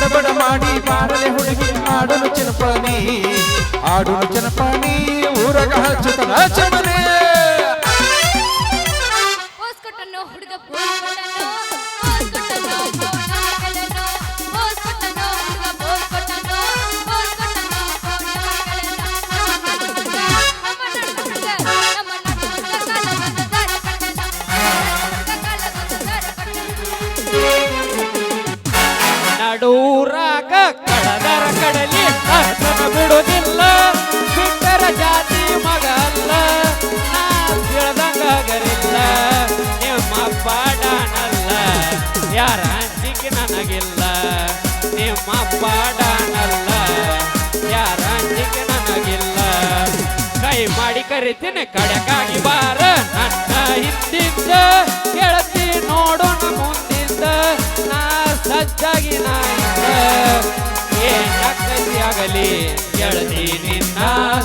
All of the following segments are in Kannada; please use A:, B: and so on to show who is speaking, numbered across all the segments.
A: ಬಡಬಡ ಮಾಡಿ ಬಾರಲೆ ಹುಡುಗಿ ಆಡಲು ಚನಪಾನಿ ಆಡಲು ಚನಪಾನಿ ಊರಗ ಹಚ್ಚುತ್ತ ಚಮನೆ
B: ನಡೂರಾಗ ಕಡದರ ಕಡಲಿ ಅರ್ಥ ಬಿಡುವುದಿಲ್ಲ ಬಿಟ್ಟರ ಜಾತಿ ಮಗಲ್ಲ ನಾ ನಿಮ್ಮ ಪಾಡಾನಲ್ಲ ಯಾರ ಅಂಜಿಕೆ ನನಗಿಲ್ಲ. ನಿಮ್ಮ ಪಾಡಾನಲ್ಲ ಯಾರ ಅಂಜಿಕೆ ನನಗಿಲ್ಲ. ಕೈ ಮಾಡಿ ಕರಿತೀನಿ ಕಡೆಕಾಗಿ ಬಾರ. ನನ್ನ ಇದ್ದಿದ್ದ ಕೇಳತಿ ನೋಡೋಣ ಮುಂದಿದ್ದ ನಾ ಸಜ್ಜಾಗಿ ಏನಾಗತಿ ಆಗಲಿ ಗೆಳತಿ ನಿನ್ನ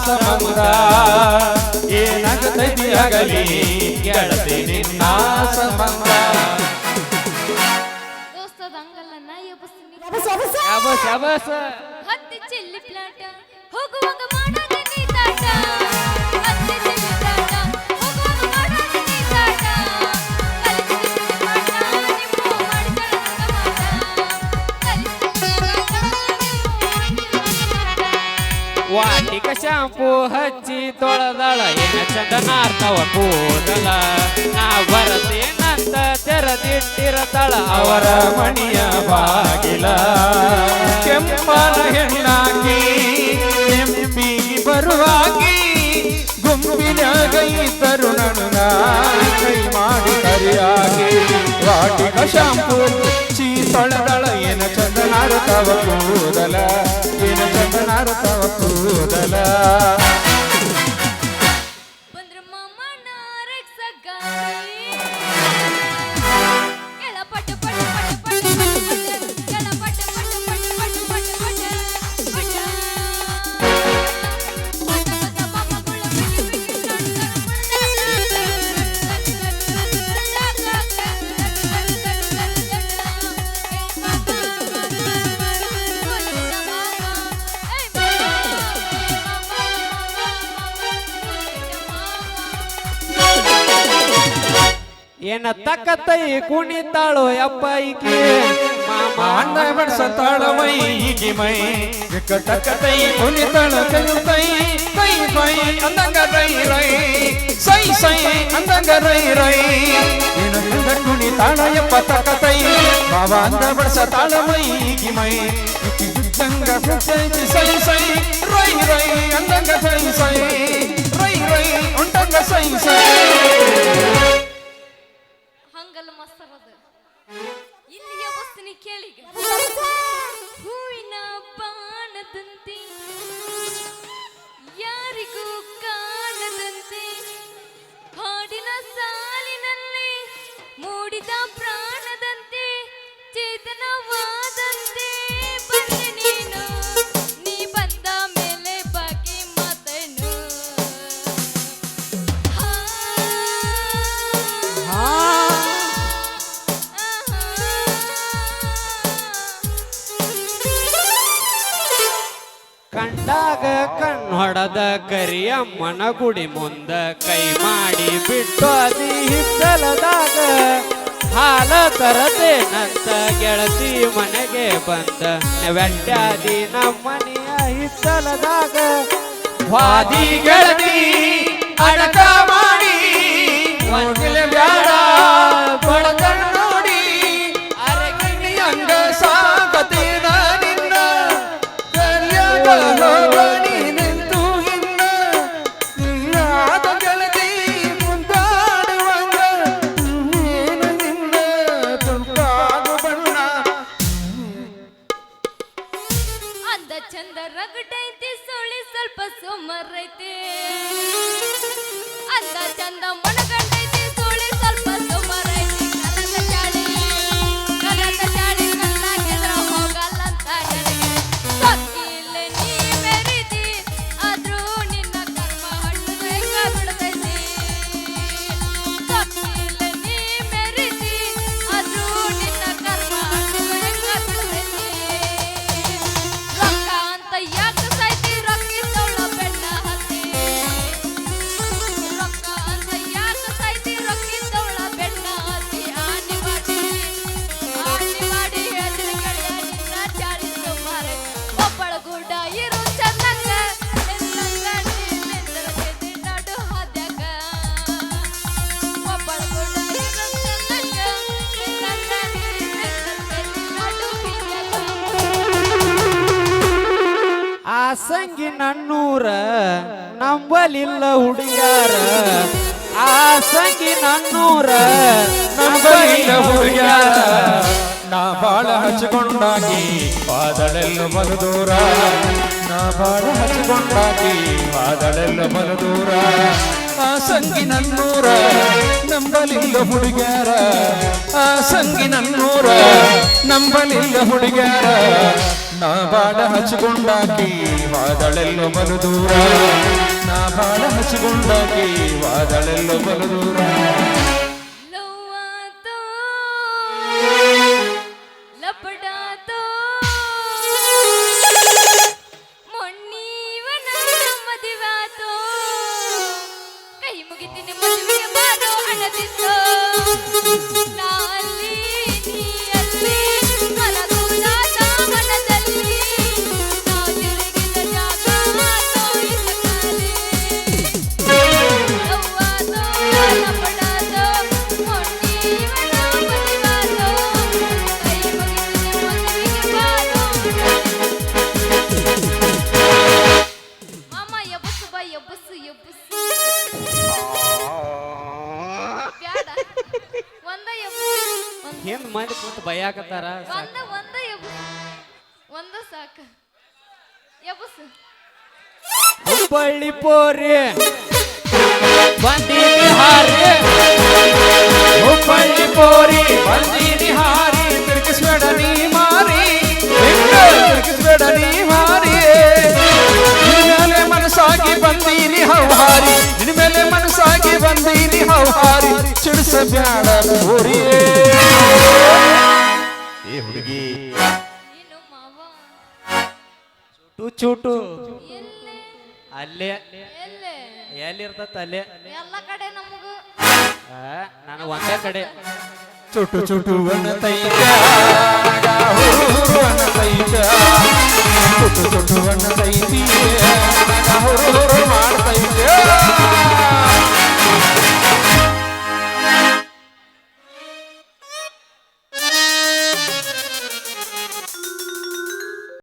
A: ಸಮುದ ಏನಾಗತೈತಿ ಆಗಲಿ ಗೆಳತಿ ನಿನ್ನ ಸಂಬಂಧ
C: ಹತ್ತಿ ಚಿಲ್ಲಿ ಪ್ಲಾಟ ಹೋಗುವಾಗ ಮಾಡೋದು
B: ವಾಟಿಕ ಶಾಂಪು ಹಚ್ಚಿ ತೊಳೆದಳ. ಏನ ಚಂದನಾರ್ತವ ಕೂದಲ. ನಾ ಬರತೇನಂತ ತೆರೆದಿಟ್ಟಿರತಳ
A: ಅವರ ಮಣಿಯ ಬಾಗಿಲ. ಕೆಂಪನ ಹೆಣ್ಣಾಗಿ ಕೆಂಪಿಗೆ ಬರುವಾಗಿ ಗುಂಪಿನಾಗ ತರುಣನ ಕೈ ಮಾಡಿ ಕರಿಯಾಗಿ ವಾಟಿಕ ಶಾಂಪು ಚೀ ತೊಳೆದಳ. ಏನ ಚಂದನಾರ್ತವ ಕೂದಲ.
C: మారుతవ కూదలా
B: ಏನ ತಕ್ಕತ್ತೈ ಕುಣಿತಾಳು ಅಪ್ಪ ಈಕಿ? ಮಾಮ
A: ಬಡ್ಸತಾಳ ಮೈ ಈಗಿ ಮೈ. ಕೈ ಕುಣಿತಳ ಕೈ ಕೈ ಅಂದಂಗ ರೈ ರೈ. ಸೈ ಸೈ ಅಂದಂಗ ರೈ ರೈ. ಏನು ಕುಣಿತಾಳ ಯಪ್ಪ ತಕ್ಕತೈ. ಬಾವ ಅಂದ ಬಡ್ಸತಾಳ ಮೈ. ಈಗಿ ಮೈ ಸೈ ಸೈ. ರೈ ರೈ ಅಂದಂಗ ಸೈ ಸೈ. ರೈ ರೈ, ಉಂಟಂಗ ಸೈ ಸೈ.
C: ಮೊಸರದು ಇಲ್ಲಿಗೆ ಬಸ್ತೀನಿ ಕೇಳಿಗೆ
B: ಕಂಡಾಗ ಕಣ್ಣೊಡದ ಕರಿಯಮ್ಮನ ಗುಡಿ ಮುಂದ ಕೈ ಮಾಡಿ ಬಿಟ್ಟು ಅದಿ ಹಿತ್ತಲದಾಗ ಹಾಲ ತರದೇನಂತ ಗೆಳತಿ ಮನೆಗೆ ಬಂದ. ನೆವೆಟ್ಟಾದಿ ನಮ್ಮನೆಯ ಹಿತ್ತಲದಾಗ
A: ವಾದಿ ಗೆಳತಿ ಅಡಕ ಮಾಡಿ.
C: ಅಂದ ಚಂದ ರಗಡೈತಿ ಸುಳಿ ಸ್ವಲ್ಪ ಸುಮರೈತಿ ಅಂದ ಚಂದ ಮನಗಂಡೈತಿ
B: ಸಂಗಿ ನನ್ನೂರ ನಂಬಲಿಲ್ಲ ಹುಡುಗಾರ ಆಸಂಗಿ ಸಂಗಿ ನನ್ನೂರ
A: ನಂಬಲಿಲ್ಲ ಹುಡುಗ್ಯಾರ. ನಾ ಬಾಳ ಹಚ್ಚಿಕೊಂಡಾಗಿ ಪಾದಳೆಲ್ಲ ಬಲದೂರ. ನಾ ಬಾಳ ಹಚ್ಚಿಕೊಂಡಾಗಿ ಪಾದಳೆಲ್ಲ ಬಲದೂರ. ಆ ಸಂಗಿ ನನ್ನೂರ ನಂಬಲಿಲ್ಲ ಹುಡುಗ್ಯಾರ. ಆ ಸಂಗಿ ನನ್ನೂರ ನಂಬಲಿಲ್ಲ ಹುಡುಗ್ಯಾರ. ನಾ ಬಾಳ ಹಚ್ಚಿಕೊಂಡಾಗಿ ವಾದಳೆಲ್ಲ ಬಲದೂರ ನಾ ಬಾಳ ಹಚ್ಚಿಕೊಂಡಾಗಿ ವಾದಳೆಲ್ಲ ಬಲದೂರ
C: ಲವ್ವಾತೋ
B: ಬೈಯಾಕತ್ತಾರ
C: ಒಂದ ಒಂದ ಎಬ್ಬಸು ಒಂದ ಸಾಕ. ಎಬ್ಬಸು
B: ಹುಬ್ಬಳ್ಳಿ ಪೋರಿ. ಬಂದೀನಿ ಹಾರಿ
A: ಹುಬ್ಬಳ್ಳಿ ಪೋರಿ. ಬಂದೀನಿ ಹಾರಿ ತಿರುಗಿಸ್ಬೇಡ ನೀ ಮಾರಿ. ತಿರುಗಿಸ್ಬೇಡ ನೀ ಮಾರಿ. ಮೇಲೆ ಮನಸ್ಸಾಗಿ ಬಂದೀನಿ ಹೌಹಾರಿ. ನಿನ್ನ ಮೇಲೆ ಮನಸ್ಸಾಗಿ ಬಂದೀನಿ ಹೌಹಾರಿ. ಚಿಡಿಸಬ್ಯಾಡ ಪೋರಿಯೇ ಏ ಹುಡುಗಿ
C: ಏನು ಮಾವ?
B: ಚೂಟು ಚೂಟು.
C: ಎಲ್ಲೆ?
B: ಅಲ್ಲೇ.
C: ಎಲ್ಲೆ?
B: ಎಲ್ಲಿರ್ತತ್ ಅಲ್ಲೇ?
C: ಎಲ್ಲ ಕಡೆ ನಮಗ.
B: ಆ, ನಾನು ಒಂದೇ ಕಡೆ.
A: ಚುಟು ಚುಟು ಅನ್ನತೈತ ಹೂರು ಅನ್ನತೈತ